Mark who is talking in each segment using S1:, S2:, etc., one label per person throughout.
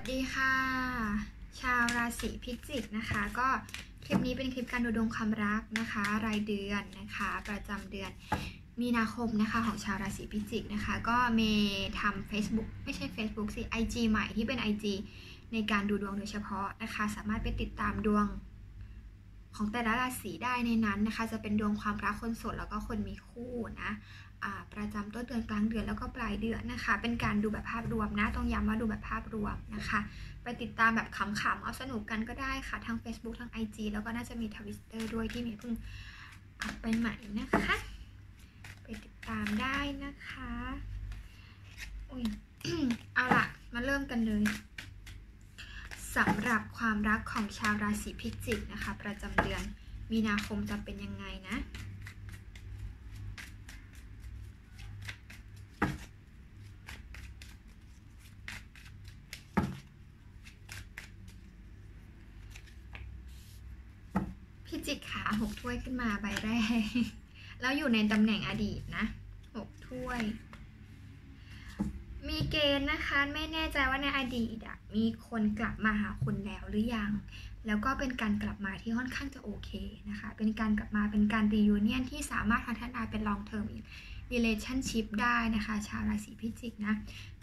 S1: สดีค่ะ ชาวราศีพิจิกนะคะ ก็คลิปนี้เป็นคลิปการดูดวงความรักนะคะ รายเดือนนะคะ ประจำเดือนมีนาคมนะคะของชาวราศีพิจิกนะคะ ก็เมย์ทำ Facebook ไม่ใช่ Facebook สิ IG ใหม่ที่เป็น IG ในการดูดวงโดยเฉพาะนะคะ สามารถไปติดตามดวงของแต่ละราศีได้ในนั้นนะคะ จะเป็นดวงความรักคนโสดแล้วก็คนมีคู่นะ ประจำต้นเดือนกลางเดือนแล้วก็ปลายเดือนนะคะ เป็นการดูแบบภาพรวมนะต้องย้ำว่าดูแบบภาพรวมนะคะ ไปติดตามแบบขำๆเอาสนุกกันก็ได้ค่ะ ทั้ง Facebook ทั้ง IG แล้วก็น่าจะมีทวิตเตอร์ด้วยที่มีเพิ่งอัพไปใหม่นะคะ ไปติดตามได้นะคะอุ้ยเอาละมาเริ่มกันเลยสำหรับความรักของชาวราศีพิจิกนะคะ ประจำเดือนมีนาคมจะเป็นยังไงนะพิจิกขา หกถ้วยขึ้นมาใบแรก แล้วอยู่ในตำแหน่งอดีตนะหกถ้วย มีเกณฑ์นะคะ ไม่แน่ใจว่าในอดีตอะมีคนกลับมาหาคุณแล้วหรือยัง แล้วก็เป็นการกลับมาที่ค่อนข้างจะโอเคนะคะ เป็นการกลับมาเป็นการรียูเนียนที่สามารถพัฒนาเป็นลองเทอม relationship ได้นะคะ ชาวราศีพิจิกนะ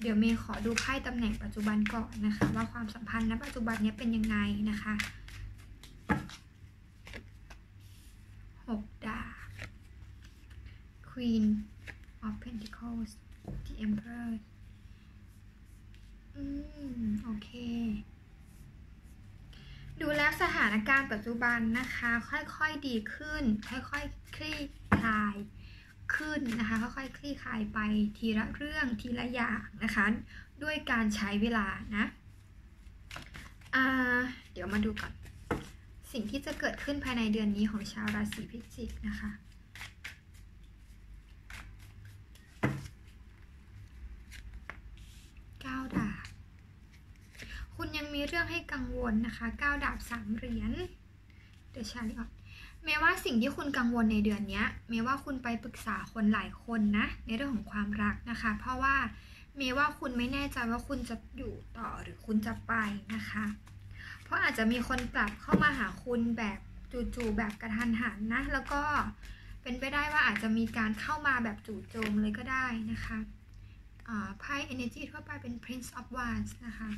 S1: เดี๋ยวเมย์ขอดูไพ่ตำแหน่งปัจจุบันก่อนนะคะ ว่าความสัมพันธ์ณปัจจุบันนี้เป็นยังไงนะคะหกดาบ Queen of Pentacles the Emperor อืม โอเค ดูแล้วสถานการณ์ปัจจุบันนะคะ ค่อยๆดีขึ้น ค่อยๆคลี่คลายขึ้นนะคะ ค่อยๆคลี่คลายไปทีละเรื่องทีละอย่างนะคะ ด้วยการใช้เวลานะอ่าเดี๋ยวมาดูก่อน สิ่งที่จะเกิดขึ้นภายในเดือนนี้ของชาวราศีพิจิกนะคะเก้าดาบ คุณยังมี เรื่องให้กังวลนะคะเก้าดาบสามเหรียญเดชาลีก่อนแม้ว่าสิ่งที่คุณกังวลในเดือนนี้แม้ว่าคุณไปปรึกษาคนหลายคนนะในเรื่องของความรักนะคะ เพราะว่าแม้ว่าคุณไม่แน่ใจว่าคุณจะอยู่ต่อหรือคุณจะไปนะคะ เพราะอาจจะมีคนกลับเข้ามาหาคุณแบบจู่ๆแบบกระทันหันนะแล้วก็เป็นไปได้ว่าอาจจะมีการเข้ามาแบบจู่โจมเลยก็ได้นะคะไพ่ energy ทั่วไปเป็น prince of wands นะคะ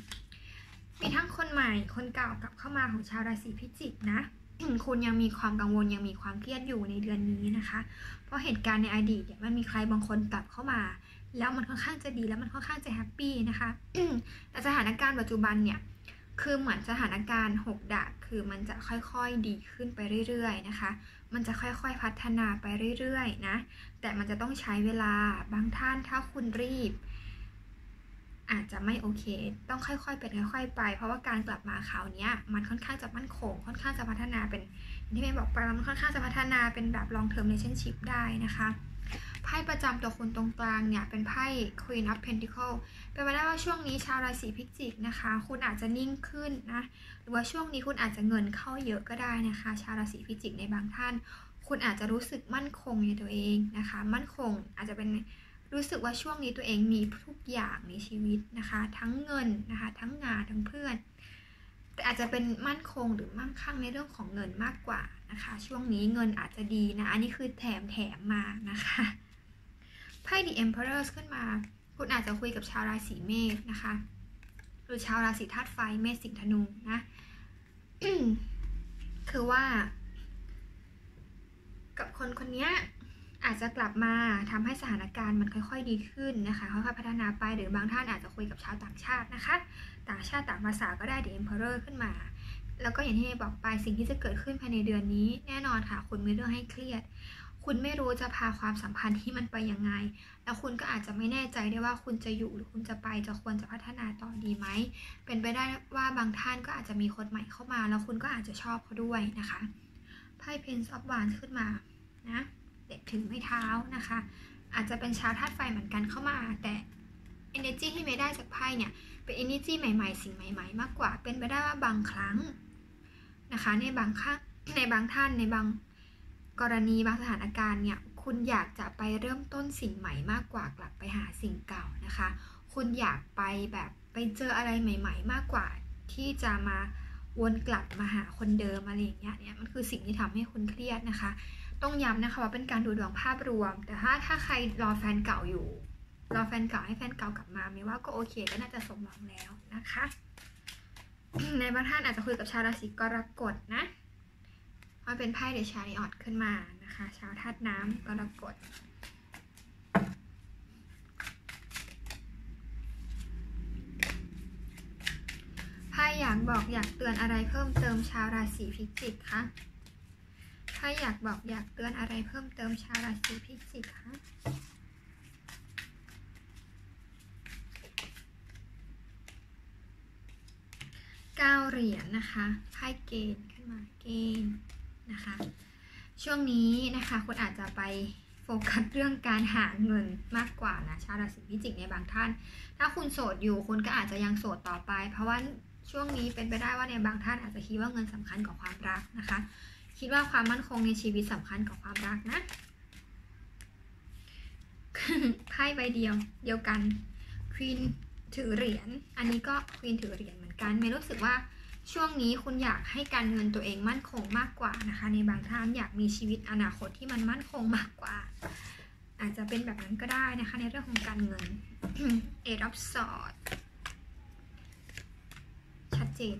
S1: มีทั้งคนใหม่คนเก่ากลับเข้ามาของชาวราศีพิจิกนะคุณยังมีความกังวลยังมีความเครียดอยู่ในเดือนนี้นะคะ เพราะเหตุการณ์ในอดีตเนี่ยมันมีใครบางคนกลับเข้ามา แล้วมันค่อนข้างจะดีแล้วมันค่อนข้างจะแฮปปี้นะคะแต่สถานการณ์ปัจจุบันเนี่ยคือเหมือนสถานการณ์ 6ดาบคือมันจะค่อยๆดีขึ้นไปเรื่อยๆนะคะ มันจะค่อยๆพัฒนาไปเรื่อยๆนะ แต่มันจะต้องใช้เวลาบางท่านถ้าคุณรีบ อาจจะไม่โอเค ต้องค่อยๆเป็นค่อยๆไป เพราะว่าการกลับมาคราวนี้มันค่อนข้างจะมั่นคง ค่อนข้างจะพัฒนาเป็นที่เมย์บอกไปมันค่อนข้างจะพัฒนาเป็นแบบ long term relationship ได้นะคะไพ่ประจำตัวคุณตรงกลางเนี่ย เป็นไพ่ Queen of Pentacle เป็นไปได้ว่าช่วงนี้ชาวราศีพิจิกนะคะ คุณอาจจะนิ่งขึ้นนะ หรือว่าช่วงนี้คุณอาจจะเงินเข้าเยอะก็ได้นะคะ ชาวราศีพิจิกในบางท่าน คุณอาจจะรู้สึกมั่นคงในตัวเองนะคะ มั่นคงอาจจะเป็น รู้สึกว่าช่วงนี้ตัวเองมีทุกอย่างในชีวิตนะคะ ทั้งเงินนะคะ ทั้งงานทั้งเพื่อน แต่อาจจะเป็นมั่นคงหรือมั่งคั่งในเรื่องของเงินมากกว่านะคะ ช่วงนี้เงินอาจจะดีนะ อันนี้คือแถมแถมมานะคะไพ่ The Emperor ขึ้นมา คุณอาจจะคุยกับชาวราศีเมษนะคะ หรือชาวราศีธาตุไฟเมษสิงห์ธนูนะคือว่า กับคนคนนี้ อาจจะกลับมาทำให้สถานการณ์มันค่อยๆดีขึ้นนะคะค่อยๆพัฒนาไปหรือบางท่านอาจจะคุยกับชาวต่างชาตินะคะ ต่างชาติต่างภาษาก็ได้เด The Emperor ขึ้นมา แล้วก็อย่างที่บอกไปสิ่งที่จะเกิดขึ้นภายในเดือนนี้ แน่นอนค่ะ คุณมีเรื่องให้เครียด คุณไม่รู้จะพาความสัมพันธ์ที่มันไปยังไง แล้วคุณก็อาจจะไม่แน่ใจได้ว่าคุณจะอยู่หรือคุณจะไปจะควรจะพัฒนาต่อดีไหมเป็นไปได้ว่าบางท่านก็อาจจะมีคนใหม่เข้ามา แล้วคุณก็อาจจะชอบเขาด้วยนะคะไพ่เพนซ์ออฟวานขึ้นมานะ เด็กถึงไม่เท้านะคะ อาจจะเป็นชาวธาตุไฟเหมือนกันเข้ามา แต่ energy ที่ไม่ได้จากไพ่เนี่ยเป็น energy ใหม่ ๆ สิ่งใหม่ ๆ มากกว่าเป็นไปได้ว่าบางครั้งนะคะ ในบางค่ในบางท่านในบางกรณีบางสถานการณ์เนี่ยคุณอยากจะไปเริ่มต้นสิ่งใหม่มากกว่ากลับไปหาสิ่งเก่านะคะ คุณอยากไปแบบไปเจออะไรใหม่ ๆ มากกว่าที่จะมาวนกลับมาหาคนเดิมอะไรอย่างเงี้ยเนี่ยมันคือสิ่งที่ทำให้คุณเครียดนะคะ ต้องย้ำนะคะว่าเป็นการดูดวงภาพรวม แต่ถ้าถ้าใครรอแฟนเก่าอยู่ รอแฟนเก่าให้แฟนเก่ากลับมาไม่ว่าก็โอเคก็น่าจะสมหวังแล้วนะคะ ในบางท่านอาจจะคุยกับชาวราศีกรกฎนะมันเป็นไพ่เดชาริออดขึ้นมานะคะ ชาวธาตุน้ำกรกฎไพ่อยากบอกอยากเตือนอะไรเพิ่มเติมชาวราศีพิจิกคะ ไพ่อยากบอกอยากเตือนอะไรเพิ่มเติมชาวราศีพิจิกคะเก้าเหรียญนะคะไพ่เกณฑ์ขึ้นมาเกณฑ์นะคะ ช่วงนี้นะคะคุณอาจจะไปโฟกัสเรื่องการหาเงินมากกว่านะชาวราศีพิจิกในบางท่าน ถ้าคุณโสดอยู่คุณก็อาจจะยังโสดต่อไป เพราะว่าช่วงนี้เป็นไปได้ว่าในบางท่านอาจจะคิดว่าเงินสำคัญกว่าความรักนะคะ คิดว่าความมั่นคงในชีวิตสำคัญกว่าความรักนะไพ่ใบเดียว เดียวกันควีนถือเหรียญ อันนี้ก็ควีนถือเหรียญเหมือนกันเมย์รู้สึกว่าช่วงนี้คุณอยากให้การเงินตัวเองมั่นคงมากกว่านะคะ ในบางท่านอยากมีชีวิตอนาคตที่มันมั่นคงมากกว่า อาจจะเป็นแบบนั้นก็ได้นะคะ ในเรื่องของการเงินเอรับสอดชัดเจน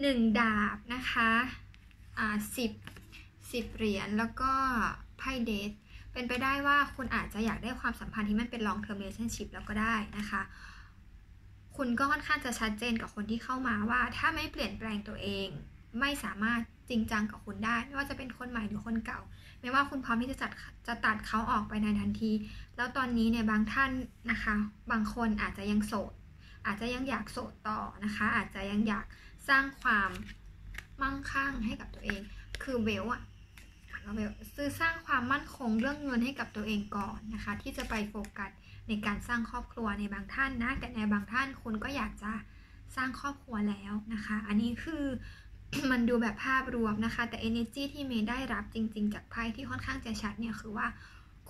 S1: หนึ่งดาบนะคะอ่าสิบสิบเหรียญแล้วก็ไพ่เดทเป็นไปได้ว่าคุณอาจจะอยากได้ความสัมพันธ์ที่มันเป็น long term relationship แล้วก็ได้นะคะ คุณก็ค่อนข้างจะชัดเจนกับคนที่เข้ามาว่า ถ้าไม่เปลี่ยนแปลงตัวเอง ไม่สามารถจริงจังกับคุณได้ ไม่ว่าจะเป็นคนใหม่หรือคนเก่า ไม่ว่าคุณพร้อมที่จะจัดจะตัดเขาออกไปในทันที แล้วตอนนี้เนี่ยบางท่านนะคะ บางคนอาจจะยังโสด อาจจะยังอยากโสดต่อนะคะ อาจจะยังอยาก สร้างความมั่งคั่งให้กับตัวเอง คือเบลอะเบลซื้อสร้างความมั่นคงเรื่องเงินให้กับตัวเองก่อนนะคะ ที่จะไปโฟกัสในการสร้างครอบครัวในบางท่านนะ แต่ในบางท่านคุณก็อยากจะสร้างครอบครัวแล้วนะคะ อันนี้คือมันดูแบบภาพรวมนะคะ แต่ energy ที่เมย์ได้รับจริง ๆ จากไพ่ที่ค่อนข้างจะชัดเนี่ยคือว่า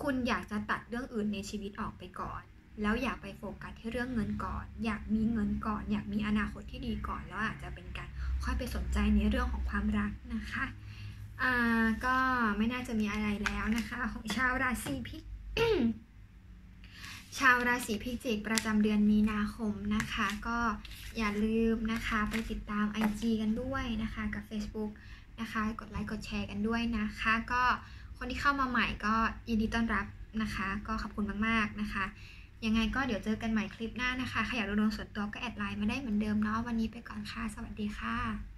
S1: คุณอยากจะตัดเรื่องอื่นในชีวิตออกไปก่อน แล้วอยากไปโฟกัสที่เรื่องเงินก่อน อยากมีเงินก่อน อยากมีอนาคตที่ดีก่อน แล้วอาจจะเป็นการค่อยไปสนใจในเรื่องของความรักนะคะอ่าก็ไม่น่าจะมีอะไรแล้วนะคะ ของชาวราศีพิกชาวราศีพิจิกประจำเดือนมีนาคมนะคะ ก็อย่าลืมนะคะไปติดตาม IG กันด้วยนะคะ กับ Facebook นะคะ กดไลค์กดแชร์กันด้วยนะคะ ก็คนที่เข้ามาใหม่ก็ยินดีต้อนรับนะคะ ก็ขอบคุณมากๆนะคะ ยังไงก็เดี๋ยวเจอกันใหม่คลิปหน้านะคะ ใครอยากดูดวงส่วนตัวก็แอดไลน์มาได้เหมือนเดิมเนาะ วันนี้ไปก่อนค่ะ สวัสดีค่ะ